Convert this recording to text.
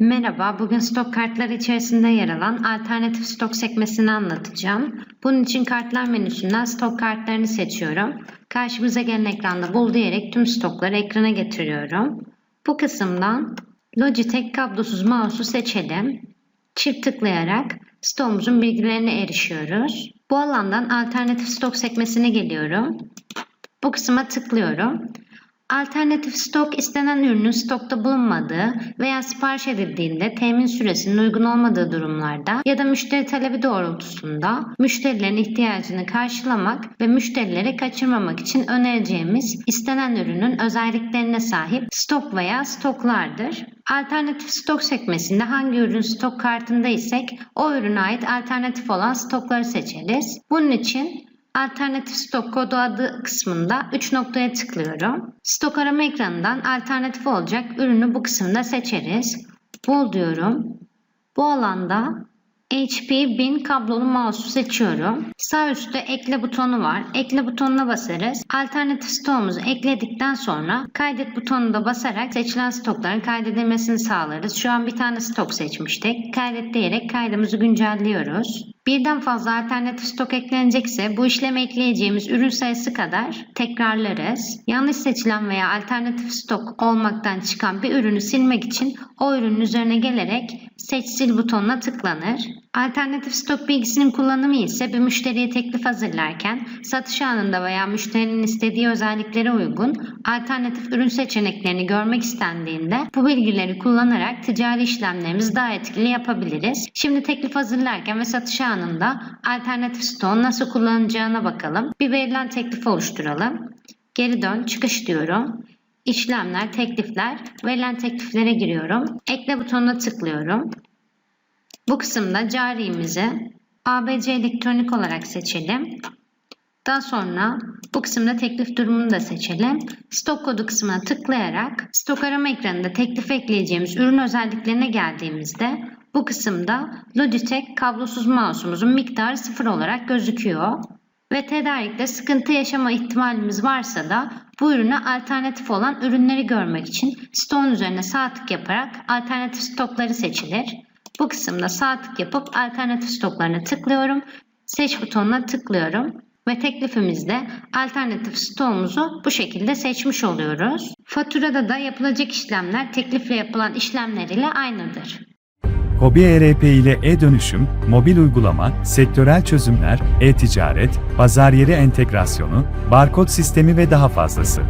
Merhaba, bugün stok kartları içerisinde yer alan alternatif stok sekmesini anlatacağım. Bunun için kartlar menüsünden stok kartlarını seçiyorum. Karşımıza gelen ekranda bul diyerek tüm stokları ekrana getiriyorum. Bu kısımdan Logitech kablosuz mouse'u seçelim. Çift tıklayarak stoğumuzun bilgilerine erişiyoruz. Bu alandan alternatif stok sekmesine geliyorum. Bu kısma tıklıyorum. Alternatif stok istenen ürünün stokta bulunmadığı veya sipariş edildiğinde temin süresinin uygun olmadığı durumlarda ya da müşteri talebi doğrultusunda müşterilerin ihtiyacını karşılamak ve müşterileri kaçırmamak için önereceğimiz istenen ürünün özelliklerine sahip stok veya stoklardır. Alternatif stok sekmesinde hangi ürün stok kartında isek o ürüne ait alternatif olan stokları seçeriz. Bunun için Alternatif stok kodu adı kısmında 3 noktaya tıklıyorum. Stok arama ekranından alternatif olacak ürünü bu kısımda seçeriz. Bul diyorum. Bu alanda HP 1000 kablolu mouse'u seçiyorum. Sağ üstte ekle butonu var. Ekle butonuna basarız. Alternatif stoğumuzu ekledikten sonra kaydet butonuna da basarak seçilen stokların kaydedilmesini sağlarız. Şu an bir tane stok seçmiştik. Kaydet diyerek kaydımızı güncelliyoruz. Birden fazla alternatif stok eklenecekse bu işleme ekleyeceğimiz ürün sayısı kadar tekrarlarız. Yanlış seçilen veya alternatif stok olmaktan çıkan bir ürünü silmek için o ürünün üzerine gelerek seç sil butonuna tıklanır. Alternatif stok bilgisinin kullanımı ise bir müşteriye teklif hazırlarken satış anında veya müşterinin istediği özelliklere uygun alternatif ürün seçeneklerini görmek istendiğinde bu bilgileri kullanarak ticari işlemlerimizi daha etkili yapabiliriz. Şimdi teklif hazırlarken ve satış anında alternatif stoğun nasıl kullanılacağına bakalım. Bir verilen teklif oluşturalım. Geri dön, çıkış diyorum. İşlemler, teklifler, verilen tekliflere giriyorum. Ekle butonuna tıklıyorum. Bu kısımda carimizi ABC elektronik olarak seçelim. Daha sonra bu kısımda teklif durumunu da seçelim. Stok kodu kısmına tıklayarak stok arama ekranında teklif ekleyeceğimiz ürün özelliklerine geldiğimizde bu kısımda Logitech kablosuz mouse'umuzun miktarı sıfır olarak gözüküyor. Ve tedarikte sıkıntı yaşama ihtimalimiz varsa da bu ürüne alternatif olan ürünleri görmek için stoğun üzerine sağ tık yaparak alternatif stokları seçilir. Bu kısımda sağ tık yapıp alternatif stoklarına tıklıyorum. Seç butonuna tıklıyorum ve teklifimizde alternatif stoğumuzu bu şekilde seçmiş oluyoruz. Faturada da yapılacak işlemler teklifle yapılan işlemler ile aynıdır. Hobi ERP ile e-dönüşüm, mobil uygulama, sektörel çözümler, e-ticaret, pazar yeri entegrasyonu, barkod sistemi ve daha fazlası.